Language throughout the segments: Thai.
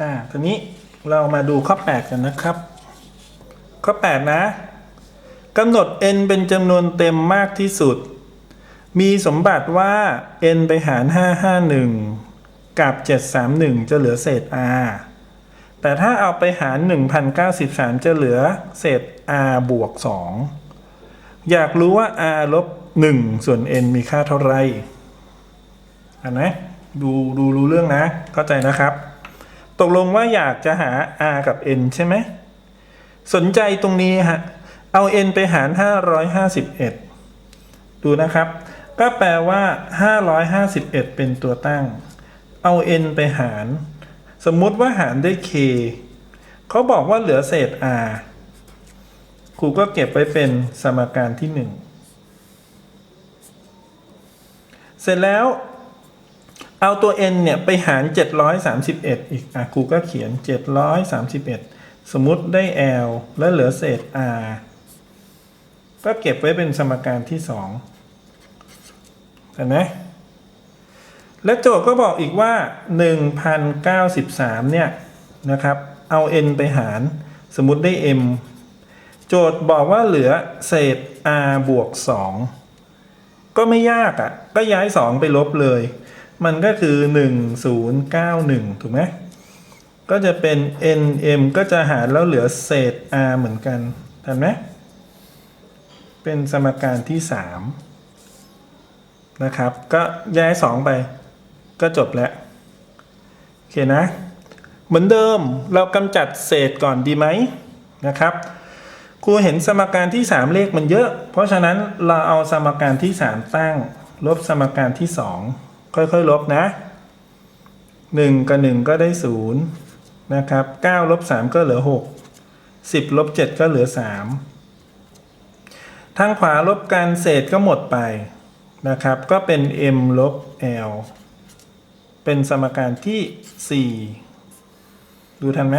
อ่าทีนี้เรามาดูข้อ 8 กันนะครับ ข้อ 8 นะกำหนด n เป็นจำนวนเต็มมากที่สุด มีสมบัติว่า n ไปหาร 551 กับ 731 จะเหลือเศษ r แต่ถ้าเอาไปหาร 1093 จะเหลือเศษ r บวก 2 อยากรู้ว่า r ลบ 1 ส่วน n มีค่าเท่าไหร่อ่านไหมดูดูรู้เรื่องนะ เข้าใจนะครับ ตกลงว่าอยากจะหา r กับ n ใช่ไหม สนใจตรงนี้ฮะ เอา n ไปหาร 551 ดูนะครับ ก็แปลว่า 551 เป็นตัวตั้ง เอา n ไปหาร สมมุติว่าหารด้วย k เขาบอกว่าเหลือเศษ r ครูก็เก็บไว้เป็นสมการที่ 1 เสร็จแล้ว เอาตัว n เนี่ย ไปหาร 731 อีก อะครูก็เขียน 731 สมมุติได้ l แล้วเหลือเศษ r ก็เก็บไว้เป็นสมการที่2เห็นไหมและโจทย์ก็บอกอีกว่า 1093 เนี่ย นะครับ เอา n ไปหาร สมมุติได้ m โจทย์บอกว่าเหลือเศษ r บวก 2 ก็ไม่ยากอะ่ะ ก็ย้าย 2 ไปลบเลย มันก็คือ 1091 ถูกไหมก็จะเป็น nm ก็จะหารแล้วเหลือเศษ r เหมือนกันเห็นไหมเป็นสมการที่ 3 นะครับ ก็ย้าย 2 ไป ก็จบแล้ว โอเคนะ เหมือนเดิมเรากำจัดเศษก่อนดีไหมนะครับครูเห็นสมการที่ 3 เลขมันเยอะ เพราะฉะนั้นเราเอาสมการที่ 3 ตั้ง ลบสมการที่ 2 ค่อยๆลบนะ 1 กับ 1 ก็ได้ 0 นะครับ 9 ลบ 3 ก็เหลือ 6 10 ลบ 7 ก็เหลือ 3 ทางขวาลบกันเศษก็หมดไปนะครับ ก็เป็น m ลบ l เป็นสมการที่ 4 ดูทันไหม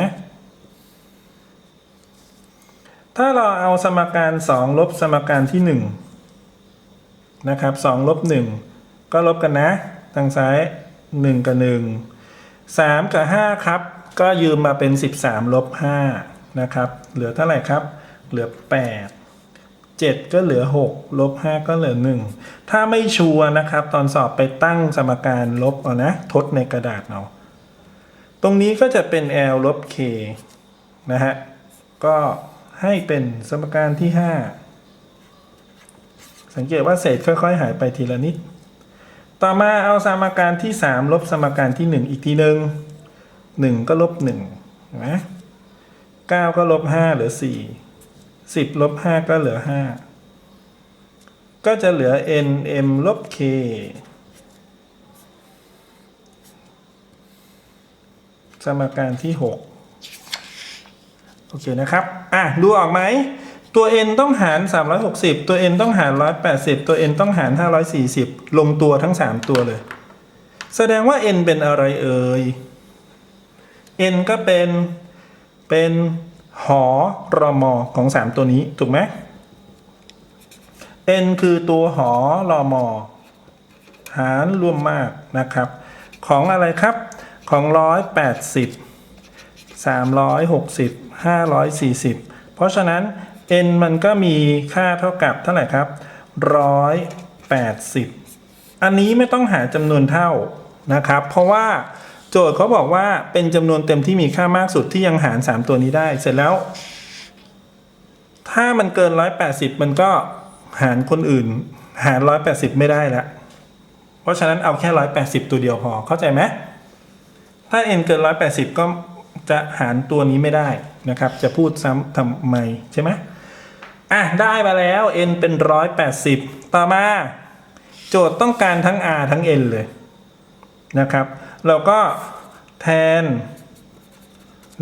ถ้าเราเอาสมการ 2 ลบสมการที่ 1 นะครับ2ลบ1ก็ลบกันนะ ทางซ้าย 1 กับ 1 3 กับ 5 ครับ ก็ยืมมาเป็น 13ลบ5นะครับ เหลือเท่าไหร่ครับ เหลือ 8 7 ก็เหลือ 6 ลบ 5 ก็เหลือ 1 ถ้าไม่ชัวร์นะครับ ตอนสอบไปตั้งสมการลบเอานะ ทดในกระดาษเอา ตรงนี้ก็จะเป็น l ลบ k นะฮะ ก็ให้เป็นสมการที่ 5 สังเกตว่าเศษค่อย ๆ หายไปทีละนิด ต่อมาเอาสมการที่ 3 ลบสมการที่ 1 อีกทีหนึ่ง1 ก็ลบ1เห็นไหม9ก็ลบ5เหลือ 4 10 ลบ 5 ก็เหลือ 5 ก็จะเหลือ n m ลบ k สมการที่ 6 โอเคนะครับ อะ ดูออกไหม ตัว n ต้องหาร 360 ตัว n ต้องหาร 180 ตัว n ต้องหาร 540 ลงตัวทั้ง 3 ตัวเลย แสดงว่า n เป็นอะไรเอ่ย n ก็เป็นเป็นหอรอมอของ 3 ตัวนี้ ถูกไหม n คือตัวหอรอมอหารรวมมากนะครับ ของอะไรครับของ 180 360 540 เพราะฉะนั้น n มันก็มีค่าเท่ากับเท่าไหร่ครับ180อันนี้ไม่ต้องหาจำนวนเท่านะครับ เพราะว่าโจทย์เขาบอกว่าเป็นจำนวนเต็มที่มีค่ามากสุดที่ยังหาร 3 ตัวนี้ได้ เสร็จแล้ว ถ้ามันเกิน 180 มันก็หารคนอื่น หาร 180 ไม่ได้ละเพราะฉะนั้นเอาแค่ 180 ตัวเดียวพอเข้าใจไหมถ้า n เกิน 180 ก็จะหารตัวนี้ไม่ได้นะครับ จะพูดซ้ำทำไมใช่ไหม อะได้มาแล้ว n เป็น 180 ต่อมา โจทย์ต้องการทั้ง r ทั้ง n เลยนะครับ เราก็แทน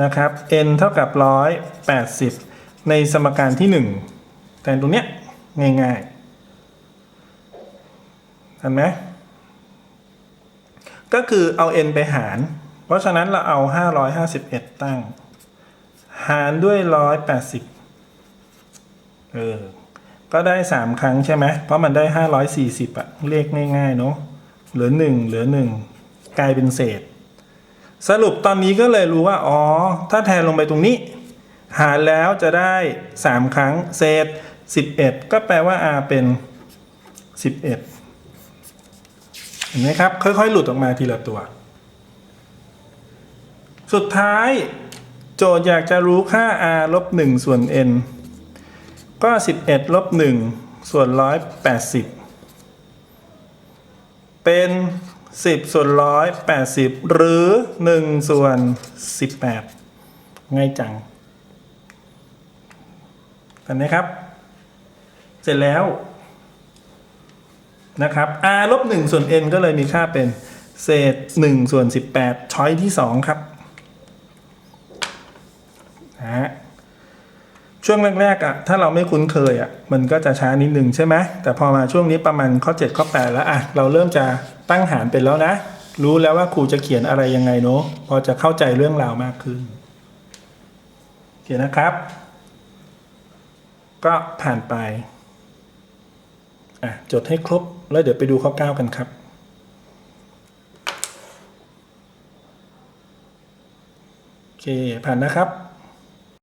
นะครับ n เท่ากับ 180 ในสมการที่ 1 แทนตรงเนี้ยง่ายๆเห็นไหมก็คือเอา n ไปหาร เพราะฉะนั้นเราเอา 551 ตั้ง หารด้วย 180 เออ ก็ได้3ครั้งใช่ไหม เพราะมันได้540อยสี่สิบอะเลขง่ายๆเนาะ เหลือ1เหลือ1กลายเป็นเศษ สรุปตอนนี้ก็เลยรู้ว่า อ๋อ ถ้าแทนลงไปตรงนี้ หารแล้วจะได้3ครั้งเศษ11ก็แปลว่า r เป็น11เห็นไหมครับ ค่อยๆ หลุดออกมาทีละตัว สุดท้ายโจทย์อยากจะรู้ค่า r ลบ1ส่วน n ก็ 11ลบ1ส่วน 180 เป็น 10 ส่วน 180 หรือ 1 ส่วน 18 ง่ายจังเห็นไหมครับ เสร็จแล้วนะครับ r ลบ1ส่วน n ก็เลยมีค่าเป็น เศษ 1 ส่วน 18 ช้อยที่ 2 ครับนะฮะ ช่วงแรกๆอะถ้าเราไม่คุ้นเคยอะมันก็จะช้านิดนึงใช่ไหมแต่พอมาช่วงนี้ประมาณข้อ 7 ข้อ 8 แล้วอะเราเริ่มจะตั้งหารเป็นแล้วนะ รู้แล้วว่าครูจะเขียนอะไรยังไงเนาะพอจะเข้าใจเรื่องราวมากขึ้นเขียนนะครับ ก็ผ่านไปอะจดให้ครบแล้วเดี๋ยวไปดูข้อ 9 กันครับโอเคผ่านนะครับ